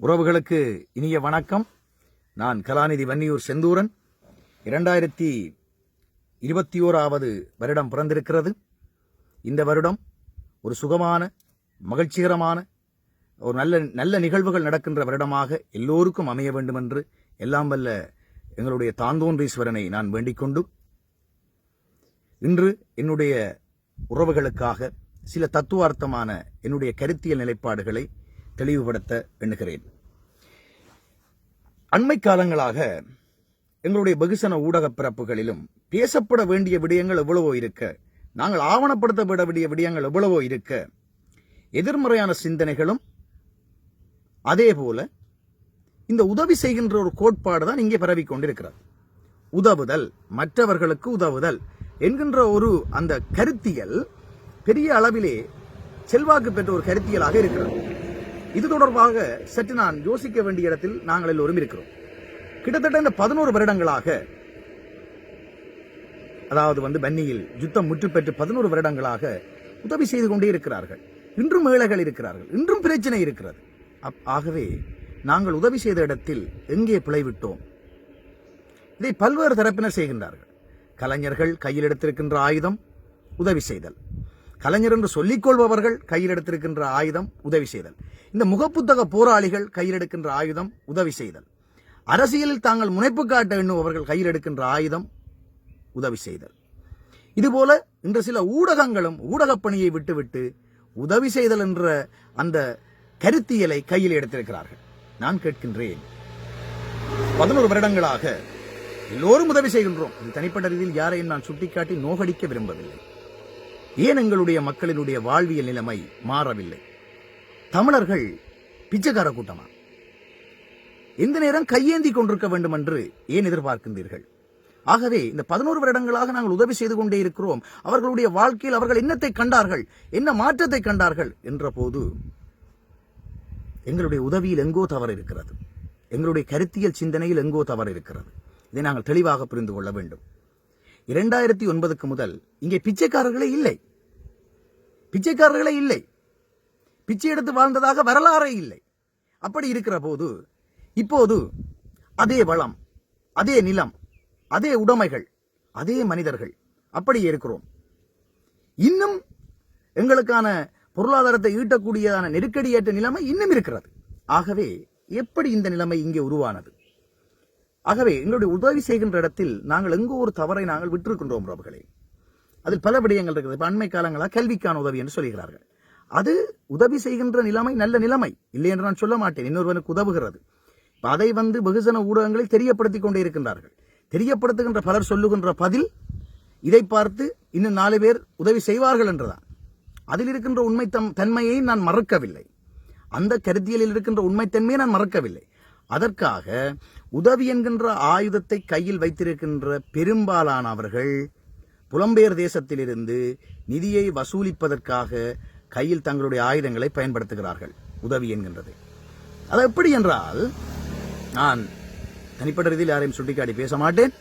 உறவுகளுக்கு இனிய வணக்கம். நான் கலாநிதி வன்னியூர் செந்தூரன். இரண்டாயிரத்தி இருபத்தி ஓராவது வருடம் பிறந்திருக்கிறது. இந்த வருடம் ஒரு சுகமான மகிழ்ச்சிகரமான ஒரு நல்ல நல்ல நிகழ்வுகள் நடக்கின்ற வருடமாக எல்லோருக்கும் அமைய வேண்டும் என்று எல்லாம் வல்ல எங்களுடைய தாந்தோன்றீஸ்வரனை நான் வேண்டிக்கொண்டு இன்று என்னுடைய உறவுகளுக்காக சில தத்துவார்த்தமான என்னுடைய கருத்தியல் நிலைப்பாடுகளை தெளிவுபடுத்த எண்ணுகிறேன். அண்மை காலங்களாக எங்களுடைய வெகுசன ஊடக பிறப்புகளிலும் பேசப்பட வேண்டிய விடயங்கள் எவ்வளவோ இருக்க நாங்கள் ஆவணப்படுத்தப்பட வேண்டிய விடயங்கள் எவ்வளவோ இருக்க எதிர்மறையான சிந்தனைகளும் அதே போல இந்த உதவி செய்கின்ற ஒரு கோட்பாடு தான் இங்கே பரவிக் கொண்டிருக்கிறது. உதவுதல் மற்றவர்களுக்கு உதவுதல் என்கின்ற ஒரு அந்த கருத்தியல் பெரிய அளவிலே செல்வாக்கு பெற்ற ஒரு கருத்தியலாக இருக்கிறது. இது தொடர்பாக சற்று நான் யோசிக்க வேண்டிய இடத்தில் நாங்கள் எல்லோரும் இருக்கிறோம். கிட்டத்தட்ட இந்த பதினோரு வருடங்களாக அதாவது வந்து பன்னியில் யுத்தம் முற்று பெற்று பதினோரு வருடங்களாக உதவி செய்து கொண்டே இருக்கிறார்கள். இன்றும் ஏழைகள் இருக்கிறார்கள். இன்றும் பிரச்சனை இருக்கிறது. அப்- ஆகவே நாங்கள் உதவி செய்த இடத்தில் எங்கே பிழைவிட்டோம் இதை பல்வேறு தரப்பினர் செய்கின்றார்கள். கலைஞர்கள் கையில் எடுத்திருக்கின்ற ஆயுதம் உதவி செய்தல். கலைஞர் என்று சொல்லிக்கொள்பவர்கள் கையில் எடுத்திருக்கின்ற ஆயுதம் உதவி செய்தல். இந்த முகப்புத்தக போராளிகள் கையில் எடுக்கின்ற ஆயுதம் உதவி செய்தல். அரசியலில் தாங்கள் முனைப்பு காட்ட எண்ணுபவர்கள் கையில் எடுக்கின்ற ஆயுதம் உதவி செய்தல். இதுபோல இன்று சில ஊடகங்களும் ஊடகப் பணியை விட்டுவிட்டு உதவி செய்தல் என்ற அந்த கருத்தியலை கையில் எடுத்திருக்கிறார்கள். நான் கேட்கின்றேன். பதினோரு வருடங்களாக எல்லோரும் உதவி செய்கின்றோம். இது தனிப்பட்ட ரீதியில் யாரையும் நான் சுட்டிக்காட்டி நோகடிக்க விரும்பவில்லை. ஏன் எங்களுடைய மக்களினுடைய வாழ்வியல் நிலைமை மாறவில்லை? தமிழர்கள் பிச்சைக்கார கூட்டமா? எந்த நேரம் கையேந்தி கொண்டிருக்க வேண்டும் என்று ஏன் எதிர்பார்க்கின்றீர்கள்? ஆகவே இந்த பதினோரு வருடங்களாக நாங்கள் உதவி செய்து கொண்டே இருக்கிறோம். அவர்களுடைய வாழ்க்கையில் அவர்கள் என்னத்தை கண்டார்கள்? என்ன மாற்றத்தை கண்டார்கள்? என்ற போது எங்களுடைய உதவியில் எங்கோ தவறு இருக்கிறது எங்களுடைய கருத்தியல் சிந்தனையில் எங்கோ தவறு இருக்கிறது இதை நாங்கள் தெளிவாக புரிந்து கொள்ள வேண்டும். இரண்டாயிரத்தி ஒன்பதுக்கு முதல் இங்கே பிச்சைக்காரர்களே இல்லை. பிச்சைக்காரர்களே இல்லை. பிச்சை எடுத்து வாழ்ந்ததாக வரலாறே இல்லை. அப்படி இருக்கிற போது இப்போது அதே வளம் அதே நிலம் அதே உடைமைகள் அதே மனிதர்கள் அப்படி இருக்கிறோம். இன்னும் எங்களுக்கான பொருளாதாரத்தை ஈட்டக்கூடியதான நெருக்கடியற்ற நிலைமை இன்னும் இருக்கிறது. ஆகவே எப்படி இந்த நிலைமை இங்கே உருவானது? ஆகவே எங்களுடைய உதவி செய்கின்ற இடத்தில் நாங்கள் எங்கோ ஒரு தவறை நாங்கள் விட்டிருக்கின்றோம் உறவுகளே அதில் பல விடயங்கள் இருக்குது. இப்போ அண்மை காலங்களாக கல்விக்கான உதவி என்று சொல்கிறார்கள். அது உதவி செய்கின்ற நிலைமை நல்ல நிலைமை. இல்லை என்று நான் சொல்ல மாட்டேன். இன்னொருவனுக்கு உதவுகிறது. இப்போ அதை வந்து வெகுஜன ஊடகங்களில் தெரியப்படுத்திக் கொண்டே இருக்கின்றார்கள். தெரியப்படுத்துகின்ற பலர் சொல்லுகின்ற பதில் இதை பார்த்து இன்னும் நாலு பேர் உதவி செய்வார்கள் என்றுதான். அதில் இருக்கின்ற உண்மை தம் தன்மையை நான் மறக்கவில்லை. அந்த கருத்தியலில் இருக்கின்ற உண்மைத்தன்மையை நான் மறக்கவில்லை. அதற்காக உதவி என்கின்ற ஆயுதத்தை கையில் வைத்திருக்கின்ற பெரும்பாலானவர்கள் புலம்பெயர் தேசத்திலிருந்து நிதியை வசூலிப்பதற்காக கையில் தங்களுடைய ஆயுதங்களை பயன்படுத்துகிறார்கள் உதவி என்கின்றது. அது எப்படி என்றால் நான் தனிப்பட்ட ரீதியில் யாரையும் சுட்டிக்காட்டி பேச மாட்டேன்.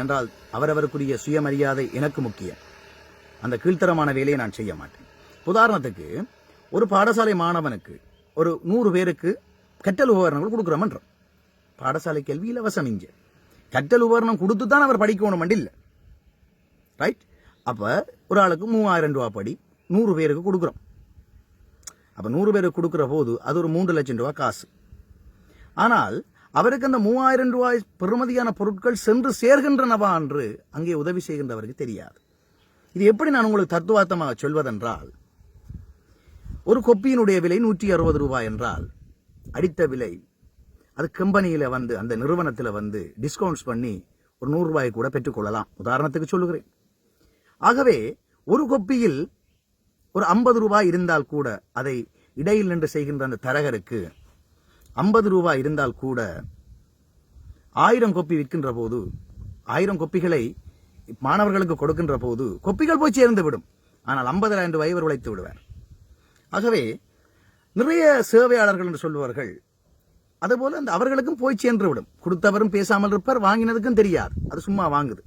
என்றால் அவரவருக்குரிய சுயமரியாதை எனக்கு முக்கியம். அந்த கீழ்த்தரமான வேலையை நான் செய்ய மாட்டேன். உதாரணத்துக்கு ஒரு பாடசாலை மாணவனுக்கு ஒரு நூறு பேருக்கு கற்றல் உபகரணங்கள் கொடுக்குறோம் பாடசாலை கல்வி இலவசம் இங்கே. கற்றல் உபகரணம் கொடுத்து தான் அவர் படிக்கணும் இல்லை ரைட் அப்போ ஒரு ஆளுக்கு மூவாயிரம் ரூபா படி நூறு பேருக்கு கொடுக்குறோம். அப்போ நூறு பேருக்கு கொடுக்குற போது அது ஒரு மூன்று லட்சம் ரூபா காசு. ஆனால் அவருக்கு அந்த மூவாயிரம் ரூபாய் பெறுமதியான பொருட்கள் சென்று சேர்கின்றனவா என்று அங்கே உதவி செய்கின்றவருக்கு தெரியாது. இது எப்படி நான் உங்களுக்கு தத்துவார்த்தமாக சொல்வதென்றால் ஒரு கொப்பியினுடைய விலை நூற்றி அறுபது ரூபாய் என்றால் அடித்த விலை அது கம்பெனியில் வந்து அந்த நிறுவனத்தில் வந்து டிஸ்கவுண்ட்ஸ் பண்ணி ஒரு நூறுரூபாய் கூட பெற்றுக்கொள்ளலாம் உதாரணத்துக்கு சொல்லுகிறேன். ஆகவே ஒரு கொப்பியில் ஒரு ஐம்பது ரூபாய் இருந்தால் கூட அதை இடையில் நின்று செய்கின்ற அந்த தரகருக்கு ஐம்பது ரூபாய் இருந்தால் கூட ஆயிரம் கொப்பி விற்கின்ற போது ஆயிரம் கொப்பிகளை மாணவர்களுக்கு கொடுக்கின்ற போது கொப்பிகள் போய் சேர்ந்து விடும். ஆனால் ஐம்பதாயிரம் ரூபாய் இவர் உழைத்து விடுவார். ஆகவே நிறைய சேவையாளர்கள் என்று சொல்லுவார்கள் அதுபோல அந்த அவர்களுக்கும் போய் சென்று விடும். கொடுத்தவரும் பேசாமல் இருப்பார் வாங்கினதுக்கும் தெரியாது. அது சும்மா வாங்குது.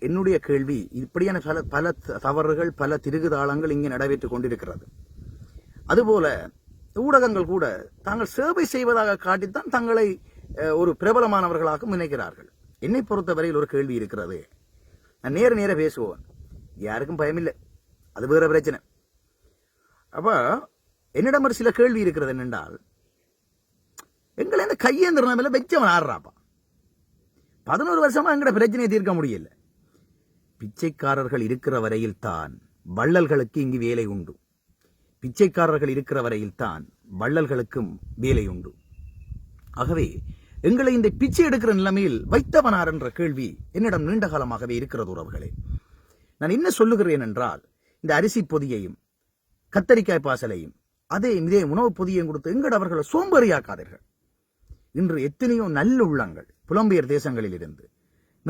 என்னுடைய கேள்வி இப்படியான பல பல த- தவறுகள் பல திருகுதாளங்கள் இங்கே நடைபெற்றுக் கொண்டிருக்கிறது. அதுபோல ஊடகங்கள் கூட தாங்கள் சேவை செய்வதாக காட்டித்தான் தங்களை அஹ், ஒரு பிரபலமானவர்களாக நினைக்கிறார்கள். என்னை பொறுத்தவரையில் ஒரு கேள்வி இருக்கிறது. நான் நேர நேர பேசுவோம். யாருக்கும் பயமில்லை. அது வேற பிரச்சனை. அப்ப என்னிடம் ஒரு சில கேள்வி இருக்கிறது என்னென்றால் எங்களை இந்த கையேந்திர நிலைமையில வச்சவன் ஆடுறாப்பா பதினோரு வருஷமா எங்கட பிரச்சனையை தீர்க்க முடியல. பிச்சைக்காரர்கள் இருக்கிற வரையில் தான் வள்ளல்களுக்கு இங்கு வேலை உண்டு. பிச்சைக்காரர்கள் இருக்கிற வரையில் தான் வள்ளல்களுக்கும் வேலை உண்டு. ஆகவே எங்களை இந்த பிச்சை எடுக்கிற நிலைமையில் வைத்தவனார் என்ற கேள்வி என்னிடம் நீண்ட காலமாகவே இருக்கிறது உறவுகளே. நான் என்ன சொல்லுகிறேன் என்றால் இந்த அரிசி பொதியையும் கத்தரிக்காய் பாசலையும் அதே இதே உணவுப் பொதியையும் கொடுத்து எங்கட அவர்களை சோம்பேறியாக்காதீர்கள். இன்று எத்தனையோ நல்ல உள்ளங்கள் புலம்பெயர் தேசங்களில் இருந்து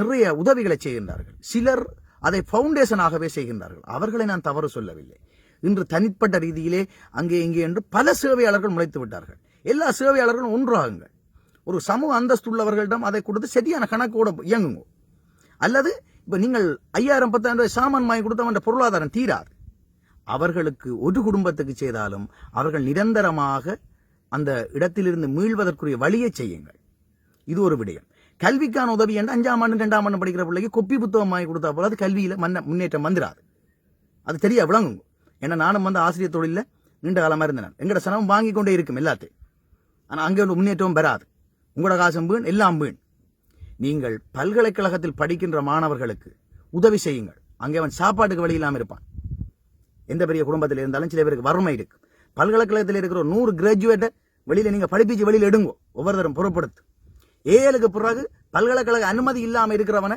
நிறைய உதவிகளை செய்கின்றார்கள். சிலர் அதை பவுண்டேஷனாகவே செய்கின்றார்கள். அவர்களை நான் தவறு சொல்லவில்லை. இன்று தனிப்பட்ட ரீதியிலே அங்கே இங்கே என்று பல சேவையாளர்கள் முளைத்து விட்டார்கள். எல்லா சேவையாளர்களும் ஒன்றாகுங்கள். ஒரு சமூக அந்தஸ்து உள்ளவர்களிடம் அதை கொடுத்து சரியான கணக்கோட இயங்குங்க. அல்லது இப்போ நீங்கள் ஐயாயிரம் பத்தாயிரம் ரூபாய் சாமான் வாங்கி கொடுத்தா பொருளாதாரம் தீராது. அவர்களுக்கு ஒரு குடும்பத்துக்கு செய்தாலும் அவர்கள் நிரந்தரமாக அந்த இடத்திலிருந்து மீள்வதற்குரிய வழியை செய்யுங்கள். இது ஒரு விடயம். கல்விக்கான உதவி என்று அஞ்சாம் ஆண்டு ரெண்டாம் ஆண்டு படிக்கிற பிள்ளைக்கு கொப்பி புத்தகம் வாங்கி கொடுத்தா போல அது கல்வியில் மன்ன முன்னேற்றம் வந்துடாது அது தெரிய விளங்குங்க. ஏன்னா நானும் வந்து ஆசிரியர் தொழிலில் நீண்ட காலமாக இருந்தேன். எங்கட சனமும் வாங்கி கொண்டே இருக்கும் எல்லாத்தையும். ஆனால் அங்கே ஒரு முன்னேற்றமும் பெறாது. உங்களோட காசும் வீண் எல்லாம் வீண். நீங்கள் பல்கலைக்கழகத்தில் படிக்கின்ற மாணவர்களுக்கு உதவி செய்யுங்கள். அங்கே அவன் சாப்பாட்டுக்கு வழி இல்லாமல் இருப்பான். எந்த பெரிய குடும்பத்தில் இருந்தாலும் சில பேருக்கு வறுமை இருக்கு. பல்கலைக்கழகத்தில் இருக்கிற நூறு கிராஜுவேட்டை வெளியில நீங்க படிப்பிச்சு வெளியில எடுங்கோ. ஒவ்வொருத்தரும் புறப்படுத்து ஏஎலுக்கு பிறகு பல்கலைக்கழக அனுமதி இல்லாமல் இருக்கிறவனை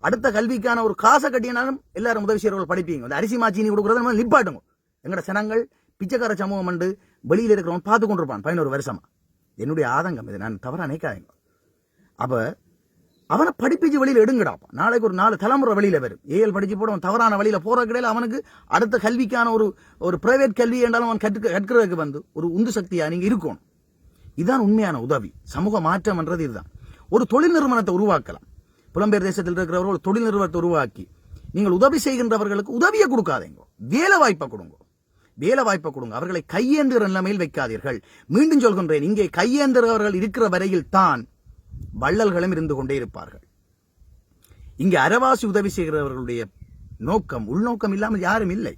அடுத்த கல்விக்கான ஒரு காசை கட்டினாலும் எல்லாரும் உதவி செய்யறவர்கள் படிப்பீங்க. அந்த அரிசி மாச்சினி கொடுக்குறத நம்ம நிப்பாட்டுங்க. எங்களோட சனங்கள் பிச்சைக்கார சமூகம் வந்து வெளியில் இருக்கிறவன் பார்த்து கொண்டிருப்பான் பதினோரு வருஷமா. என்னுடைய ஆதங்கம் இது. நான் தவறாக நினைக்காதீங்க. அப்ப அவனை படிப்பிச்சு வெளியில் எடுங்கடாப்பா நாளைக்கு ஒரு நாலு தலைமுறை வெளியில் வரும். ஏஎல் படிச்சு போட அவன் தவறான வழியில் போகிற கிடையில அவனுக்கு அடுத்த கல்விக்கான ஒரு ஒரு பிரைவேட் கல்வி என்றாலும் அவன் கற்று கற்கிறதுக்கு வந்து ஒரு உந்து சக்தியாக நீங்கள் இருக்கணும். இதுதான் உண்மையான உதவி. சமூக மாற்றம் என்றது இதுதான். ஒரு தொழில் நிறுவனத்தை உருவாக்கலாம். புலம்பெயர் தேசத்தில் இருக்கிறவர்கள் ஒரு தொழில் நிறுவனத்தை உருவாக்கி நீங்கள் உதவி செய்கின்றவர்களுக்கு உதவியை கொடுக்காதீங்க. வேலை வாய்ப்பை கொடுங்க. வேலை வாய்ப்பை கொடுங்க. அவர்களை கையேந்துகிற நிலைமையில் வைக்காதீர்கள். மீண்டும் சொல்கின்றேன் இங்கே கையேந்துகிறவர்கள் இருக்கிற வரையில் தான் வள்ளல்களும் இருந்து கொண்டே இருப்பார்கள். இங்கே அறவாசி உதவி செய்கிறவர்களுடைய நோக்கம் உள்நோக்கம் இல்லாமல் யாரும் இல்லை.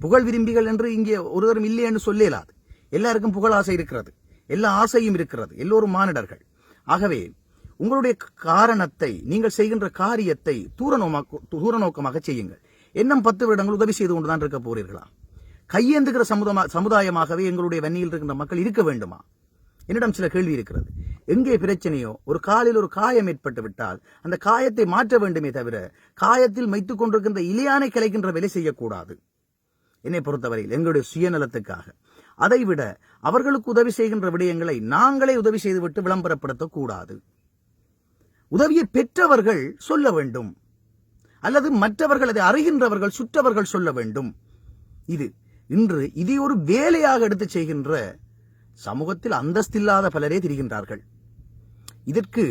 புகழ் விரும்பிகள் என்று இங்கே ஒருவரும் இல்லை என்று சொல்லலாது. எல்லாருக்கும் புகழ் ஆசை இருக்கிறது. எல்லா ஆசையும் இருக்கிறது எல்லோரும் மானிடர்கள். ஆகவே உங்களுடைய காரணத்தை நீங்கள் செய்கின்ற காரியத்தை தூர நோமாக்கு- தூர நோக்கமாக செய்யுங்கள். இன்னும் பத்து வருடங்கள் உதவி செய்து கொண்டுதான் இருக்க போறீர்களா? கையேந்துகிற சமுதமா சமுதாயமாகவே எங்களுடைய வன்னியில் இருக்கின்ற மக்கள் இருக்க வேண்டுமா? என்னிடம் சில கேள்வி இருக்கிறது. எங்கே பிரச்சனையோ ஒரு காலில் ஒரு காயம் ஏற்பட்டு விட்டால் அந்த காயத்தை மாற்ற வேண்டுமே தவிர காயத்தில் மைத்துக் கொண்டிருக்கின்ற இலையானை கிளைக்கின்ற வேலை செய்யக்கூடாது. என்னை பொறுத்தவரையில் எங்களுடைய சுயநலத்துக்காக அதைவிட அவர்களுக்கு உதவி செய்கின்ற விடயங்களை நாங்களே உதவி செய்துவிட்டு விளம்பரப்படுத்தக்கூடாது. உதவியை பெற்றவர்கள் சொல்ல வேண்டும். அல்லது மற்றவர்கள் அதை அறிகின்றவர்கள் சுற்றவர்கள் சொல்ல வேண்டும். இது இன்று இதை ஒரு வேலையாக எடுத்து செய்கின்ற சமூகத்தில் அந்தஸ்தில்லாத பலரே திரிகின்றார்கள். இதற்கு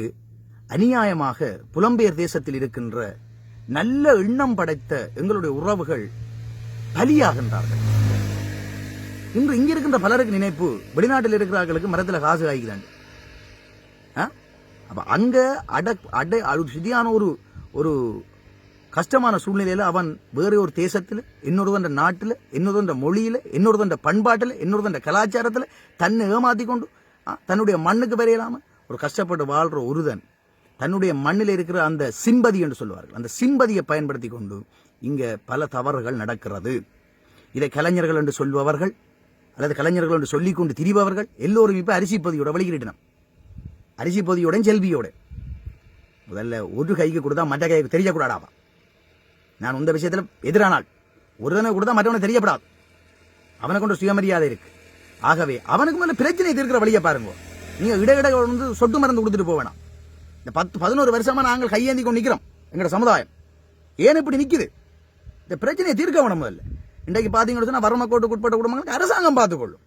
அநியாயமாக புலம்பெயர் தேசத்தில் இருக்கின்ற நல்ல எண்ணம் படைத்த எங்களுடைய உறவுகள் பலியாகின்றார்கள். இன்று இங்க இருக்கின்ற பலருக்கு நினைப்பு வெளிநாட்டில் இருக்கிறார்களுக்கு மரத்தில் காசு காய்க்கிறாங்க. ஆ? அப்ப அங்க அட அடை அது சரியான ஒரு ஒரு கஷ்டமான சூழ்நிலையில அவன் வேற ஒரு தேசத்துல இன்னொருவன் நாட்டுல இன்னொருவன் மொழியில இன்னொருவன் பண்பாட்டுல இன்னொருவன் கலாச்சாரத்துல தன்னை ஏமாத்தி கொண்டு தன்னுடைய மண்ணுக்கு பெறையலாம ஒரு கஷ்டப்பட்டு வாழ்ற ஒருதன் தன்னுடைய மண்ணில் இருக்கிற அந்த சிம்பதி என்று சொல்லுவார்கள். அந்த சிம்பதியை பயன்படுத்தி கொண்டு இங்க பல தவறுகள் நடக்கிறது. இதை கலைஞர்கள் என்று சொல்பவர்கள் அல்லது கலைஞர்கள் என்று சொல்லிக்கொண்டு திரிபவர்கள் எல்லோரும் இப்போ அரிசி பொதியோட வெளியிடணும் அரிசி பொதியோட செல்வியோட. முதல்ல ஒரு கைக்கு கொடுத்தா மற்ற கைக்கு தெரியக்கூடாதாவா? நான் இந்த விஷயத்துல எதிரானால். ஒரு தடவை கொடுத்தா மற்றவனை தெரியப்படாது. அவனுக்கு கொண்டு சுயமரியாதை இருக்கு. ஆகவே அவனுக்கு முதல்ல பிரச்சனை தீர்க்கிற வழியை பாருங்க. நீங்க இடையிட வந்து சொட்டு மருந்து கொடுத்துட்டு போக வேணாம். இந்த பத்து பதினோரு வருஷமா நாங்கள் கையேந்தி கொண்டு நிக்கிறோம் எங்களோட சமுதாயம். ஏன் இப்படி நிக்குது? இந்த பிரச்சனையை தீர்க்க வேணும் முதல்ல. இன்றைக்கு பாத்தீங்கன்னு சொன்னா வறுமை கோட்டுக்கு உட்பட்ட குடும்பங்களுக்கு அரசாங்கம் பார்த்துக்கொள்ளும்.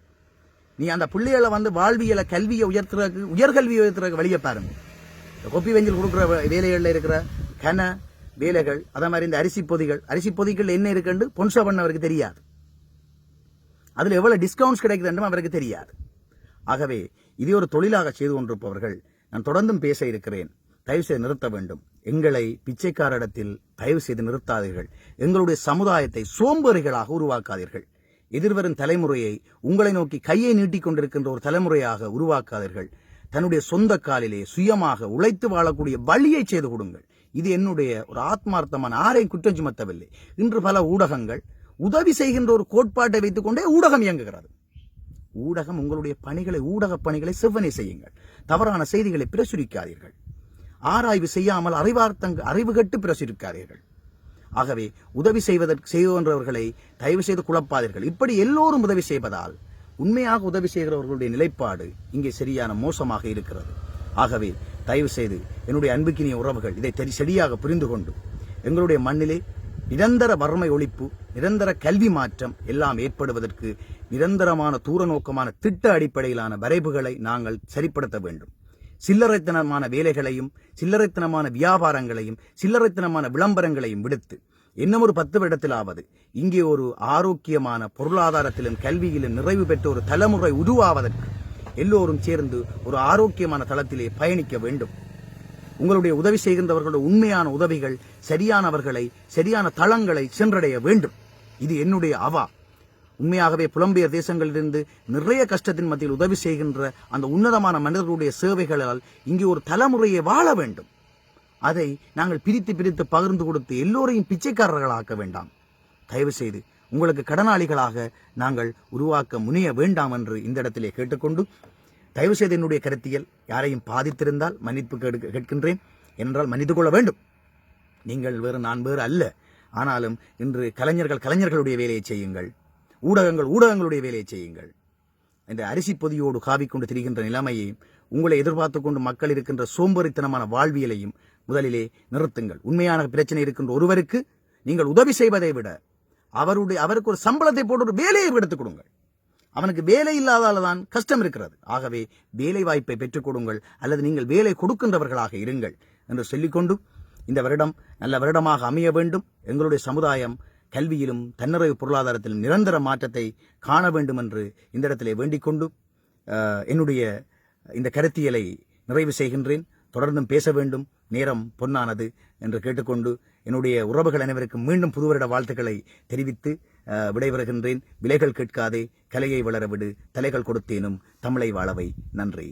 நீ அந்த பிள்ளைகளை வந்து வாழ்வியலை கல்வியை உயர்த்துறதுக்கு உயர்கல்வியை உயர்த்துறதுக்கு வழியை பாருங்க. இந்த கொப்பி வெஞ்சில் கொடுக்குற வேலைகளில் இருக்கிற கன வேலைகள் அதே மாதிரி இந்த அரிசி பொதிகள் அரிசி பொதிகள் என்ன இருக்குன்னு பொன்சா பண்ணவருக்கு தெரியாது. அதில் எவ்வளோ டிஸ்கவுண்ட்ஸ் கிடைக்குதுன்னு அவருக்கு தெரியாது. ஆகவே இதே ஒரு தொழிலாக செய்து கொண்டிருப்பவர்கள் நான் தொடர்ந்தும் பேச இருக்கிறேன். தயவு செய்து நிறுத்த வேண்டும். எங்களை பிச்சைக்காரிடத்தில் தயவு செய்து நிறுத்தாதீர்கள். எங்களுடைய சமுதாயத்தை சோம்பேறிகளாக உருவாக்காதீர்கள். எதிர்வரும் தலைமுறையை உங்களை நோக்கி கையை நீட்டிக் கொண்டிருக்கின்ற ஒரு தலைமுறையாக உருவாக்காதீர்கள். தன்னுடைய சொந்த காலிலே சுயமாக உழைத்து வாழக்கூடிய வழியை செய்து கொடுங்கள். இது என்னுடைய ஒரு ஆத்மார்த்தமான ஆரையும் குற்றம் சுமத்தவில்லை இன்று பல ஊடகங்கள் உதவி செய்கின்ற ஒரு கோட்பாட்டை வைத்துக் கொண்டே ஊடகம் இயங்குகிறது. ஊடகம் உங்களுடைய பணிகளை ஊடக பணிகளை செவ்வனை செய்யுங்கள். தவறான செய்திகளை பிரசுரிக்காதீர்கள். ஆராய்வு செய்யாமல் அறிவார்த்தங்க அறிவு கட்டு பிரசுரிக்காதீர்கள். ஆகவே உதவி செய்வதற்கு செய்கின்றவர்களை தயவு செய்து குழப்பாதீர்கள். இப்படி எல்லோரும் உதவி செய்வதால் உண்மையாக உதவி செய்கிறவர்களுடைய நிலைப்பாடு இங்கே சரியான மோசமாக இருக்கிறது. ஆகவே தயவு செய்து என்னுடைய அன்புக்கினிய உறவுகள் இதை தெரி- சரியாக புரிந்து கொண்டு எங்களுடைய மண்ணிலே நிரந்தர வறுமை ஒழிப்பு நிரந்தர கல்வி மாற்றம் எல்லாம் ஏற்படுவதற்கு நிரந்தரமான தூர நோக்கமான திட்ட அடிப்படையிலான வரைவுகளை நாங்கள் சரிப்படுத்த வேண்டும். சில்லறைத்தனமான வேலைகளையும் சில்லறைத்தனமான வியாபாரங்களையும் சில்லறைத்தனமான விளம்பரங்களையும் விடுத்து இன்னும் ஒரு பத்து வருடத்திலாவது இங்கே ஒரு ஆரோக்கியமான பொருளாதாரத்திலும் கல்வியிலும் நிறைவு பெற்ற ஒரு தலைமுறை உருவாவதற்கு எல்லோரும் சேர்ந்து ஒரு ஆரோக்கியமான தளத்திலே பயணிக்க வேண்டும். உங்களுடைய உதவி செய்கின்றவர்களுடைய உண்மையான உதவிகள் சரியானவர்களை சரியான தளங்களை சென்றடைய வேண்டும். இது என்னுடைய அவா. உண்மையாகவே புலம்பெயர் தேசங்களிலிருந்து நிறைய கஷ்டத்தின் மத்தியில் உதவி செய்கின்ற அந்த உன்னதமான மனிதர்களுடைய சேவைகளால் இங்கே ஒரு தலைமுறையை வாழ வேண்டும். அதை நாங்கள் பிரித்து பிரித்து பகிர்ந்து கொடுத்து எல்லோரையும் பிச்சைக்காரர்களாக்க வேண்டாம். தயவு செய்து உங்களுக்கு கடனாளிகளாக நாங்கள் உருவாக்க முனைய வேண்டாம் என்று இந்த இடத்திலே கேட்டுக்கொண்டு தயவு செய்து என்னுடைய கருத்தியல் யாரையும் பாதித்திருந்தால் மன்னிப்பு கேட்க- கேட்கின்றேன். என்றால் மன்னித்து கொள்ள வேண்டும். நீங்கள் வேறு நான் வேறு அல்ல. ஆனாலும் இன்று கலைஞர்கள் கலைஞர்களுடைய வேலையை செய்யுங்கள். ஊடகங்கள் ஊடகங்களுடைய வேலையை செய்யுங்கள். இந்த அரிசி பொதியோடு காவிக்கொண்டு திரிகின்ற நிலைமையை உங்களை எதிர்பார்த்து கொண்டு மக்கள் இருக்கின்ற சோம்பேறித்தனமான வாழ்வியலையும் முதலிலே நிறுத்துங்கள். உண்மையான பிரச்சனை இருக்கின்ற ஒருவருக்கு நீங்கள் உதவி செய்வதை விட அவருடைய அவருக்கு ஒரு சம்பளத்தை போட்டு ஒரு வேலையை எடுத்துக் கொடுங்கள். அவனுக்கு வேலை இல்லாதால தான் கஷ்டம் இருக்கிறது. ஆகவே வேலை வாய்ப்பை பெற்றுக் கொடுங்கள். அல்லது நீங்கள் வேலை கொடுக்கின்றவர்களாக இருங்கள் என்று சொல்லிக்கொண்டு இந்த வருடம் நல்ல வருடமாக அமைய வேண்டும். எங்களுடைய சமுதாயம் கல்வியிலும் தன்னிறைவு பொருளாதாரத்திலும் நிரந்தர மாற்றத்தை காண வேண்டும் என்று இந்த இடத்திலே வேண்டிக் கொண்டு என்னுடைய இந்த கருத்தியலை நிறைவு செய்கின்றேன். தொடர்ந்தும் பேச வேண்டும். நேரம் பொன்னானது என்று கேட்டுக்கொண்டு என்னுடைய உறவுகள் அனைவருக்கும் மீண்டும் புதுவருட வாழ்த்துக்களை தெரிவித்து அஹ், விடைபெறுகின்றேன். விலைகள் கேட்காதே கலையை வளரவிடு தலைகள் கொடுத்தேனும் தமிழை வாழவை நன்றி.